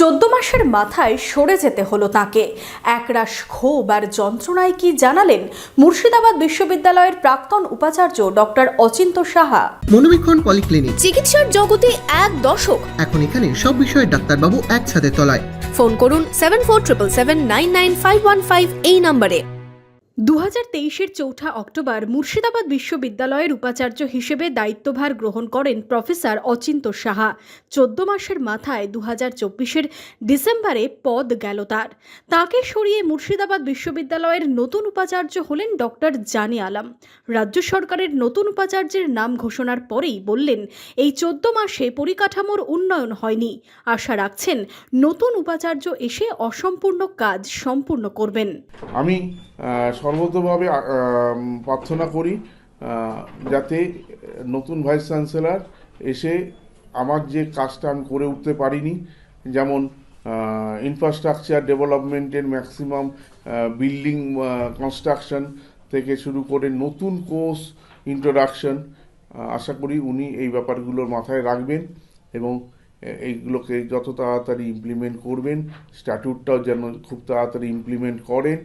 চোদ্দ মাসের মাথায় সরে যেতে হলো তাকে। একরাশ ক্ষোভ আর যন্ত্রণায় কি জানালেন মুর্শিদাবাদ বিশ্ববিদ্যালয়ের প্রাক্তন উপাচার্য ডক্টর অচিন্ত সাহা। মনোবীক্ষণ পলিক্লিনিক। চিকিৎসার জগতে এক দশক। এখন এখানে সব বিষয়ে ডাক্তারবাবু একসাথে তলায়। ফোন করুন seven four triple seven nine nine five one five এই নম্বরে। দু হাজার তেইশের চৌঠা অক্টোবর মুর্শিদাবাদ বিশ্ববিদ্যালয়ের উপাচার্য হিসেবে দায়িত্বভার গ্রহণ করেন প্রফেসর অচিন্ত সাহা। চোদ্দ মাসের মাথায় দু হাজার চব্বিশের ডিসেম্বরে পদ গেল তার। তাকে সরিয়ে মুর্শিদাবাদ বিশ্ববিদ্যালয়ের নতুন উপাচার্য হলেন ডক্টর জানি আলম। রাজ্য সরকারের নতুন উপাচার্যের নাম ঘোষণার পরেই বললেন, এই চোদ্দ মাসে পরিকাঠামোর উন্নয়ন হয়নি। আশা রাখছেন নতুন উপাচার্য এসে অসম্পূর্ণ কাজ সম্পূর্ণ করবেন। আমি সর্বতভাবে প্রার্থনা করি যাতে নতুন ভাইস চ্যান্সেলার এসে আমার যে কাজটা আমি করে উঠতে পারিনি, যেমন ইনফ্রাস্ট্রাকচার ডেভেলপমেন্টের ম্যাক্সিমাম বিল্ডিং কনস্ট্রাকশন থেকে শুরু করে নতুন কোর্স ইন্ট্রোডাকশন আশা করি উনি এই ব্যাপারগুলোর মাথায় রাখবেন এবং এইগুলোকে যত তাড়াতাড়ি ইমপ্লিমেন্ট করবেন স্ট্যাটুটটাও যেন খুব তাড়াতাড়ি ইমপ্লিমেন্ট করেন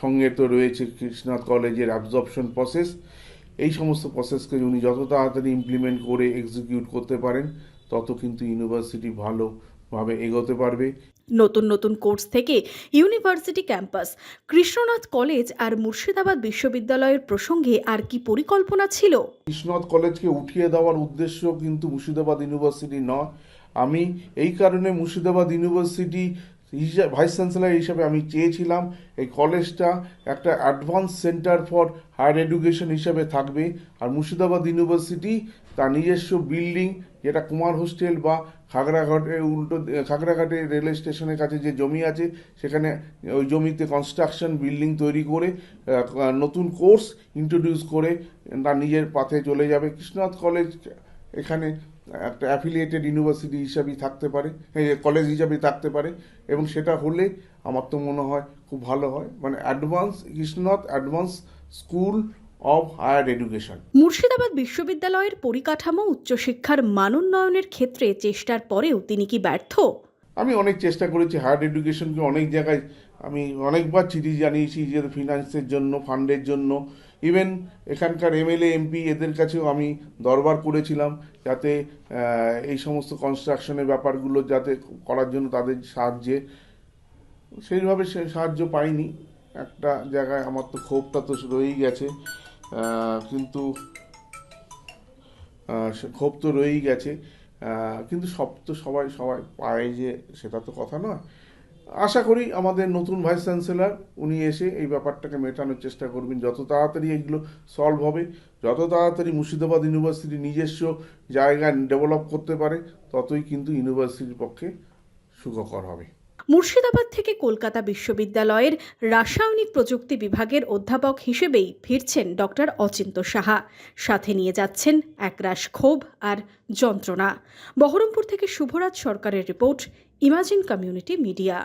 সঙ্গে তো রয়েছে কৃষ্ণনাথ কলেজের অ্যাবজর্পশন প্রসেস এই সমস্ত প্রসেসকে উনি যত তাড়াতাড়ি ইমপ্লিমেন্ট করে এক্সিকিউট করতে পারেন তত কিন্তু ইউনিভার্সিটি ভালোভাবে এগোতে পারবে। নতুন নতুন কোর্স থেকে ইউনিভার্সিটি ক্যাম্পাস কৃষ্ণনাথ কলেজ আর মুর্শিদাবাদ বিশ্ববিদ্যালয়ের প্রসঙ্গে আর কি পরিকল্পনা ছিল? কৃষ্ণনাথ কলেজকে উঠিয়ে দেওয়ার উদ্দেশ্য কিন্তু মুর্শিদাবাদ ইউনিভার্সিটি নয়। আমি এই কারণে মুর্শিদাবাদ ইউনিভার্সিটি হিসা- ভাইস চ্যান্সেলর হিসাবে আমি চেয়েছিলাম এই কলেজটা একটা advance centre for higher education হিসাবে থাকবে। আর মুর্শিদাবাদ ইউনিভার্সিটি তার নিজস্ব বিল্ডিং যেটা কুমার হোস্টেল বা খাগড়াঘাটে উল্টো, খাগড়াঘাটে রেল স্টেশনের কাছে যে জমি আছে, সেখানে ওই জমিতে কনস্ট্রাকশন বিল্ডিং তৈরি করে নতুন কোর্স ইন্ট্রোডিউস করে, তার নিজের পাথে চলে যাবে। কৃষ্ণনাথ কলেজ এখানে একটা অ্যাফিলিয়েটেড ইউনিভার্সিটি হিসাবেই থাকতে পারে কলেজ হিসাবেই থাকতে পারে এবং সেটা হলে আমার তো মনে হয় খুব ভালো হয়। মানে advance Krishnath advance school of higher education Murshidabad বিশ্ববিদ্যালয়ের পরিকাঠামো উচ্চশিক্ষার মানোন্নয়নের ক্ষেত্রে চেষ্টার পরেও তিনি কি ব্যর্থ? আমি অনেক চেষ্টা করেছি হায়ার এডুকেশনকে অনেক জায়গায় আমি অনেকবার চিঠি জানিয়েছি যে ফিনান্সের জন্য ফান্ডের জন্য ইভেন এখানকার এমএলএ এমপি এদের কাছেও আমি দরবার করেছিলাম যাতে এই সমস্ত কনস্ট্রাকশনের ব্যাপারগুলো যাতে করার জন্য তাদের সাহায্যে। সেইভাবে সে সাহায্য পাইনি। একটা জায়গায় আমার তো ক্ষোভটা তো রয়েই গেছে। কিন্তু ক্ষোভ তো রয়েই গেছে। কিন্তু সব তো সবাই সবাই পায় যে সেটা তো কথা নয়। আশা করি আমাদের নতুন ভাইস চ্যান্সেলর, উনি এসে এই ব্যাপারটাকে মেটানোর চেষ্টা করবেন। যত তাড়াতাড়ি এগুলো সলভ হবে, যত তাড়াতাড়ি মুর্শিদাবাদ ইউনিভার্সিটি নিজস্ব জায়গা ডেভেলপ করতে পারে, ততই কিন্তু ইউনিভার্সিটির পক্ষে সুখকর হবে। মুর্শিদাবাদ থেকে কলকাতা বিশ্ববিদ্যালয়ের রাসায়নিক প্রযুক্তি বিভাগের অধ্যাপক হিসেবেই ফিরছেন ডক্টর অচিন্ত সাহা। সাথে নিয়ে যাচ্ছেন একরাশ ক্ষোভ আর যন্ত্রণা। বহরমপুর থেকে শুভরাজ সরকারের রিপোর্ট ইমাজিন কমিউনিটি মিডিয়া।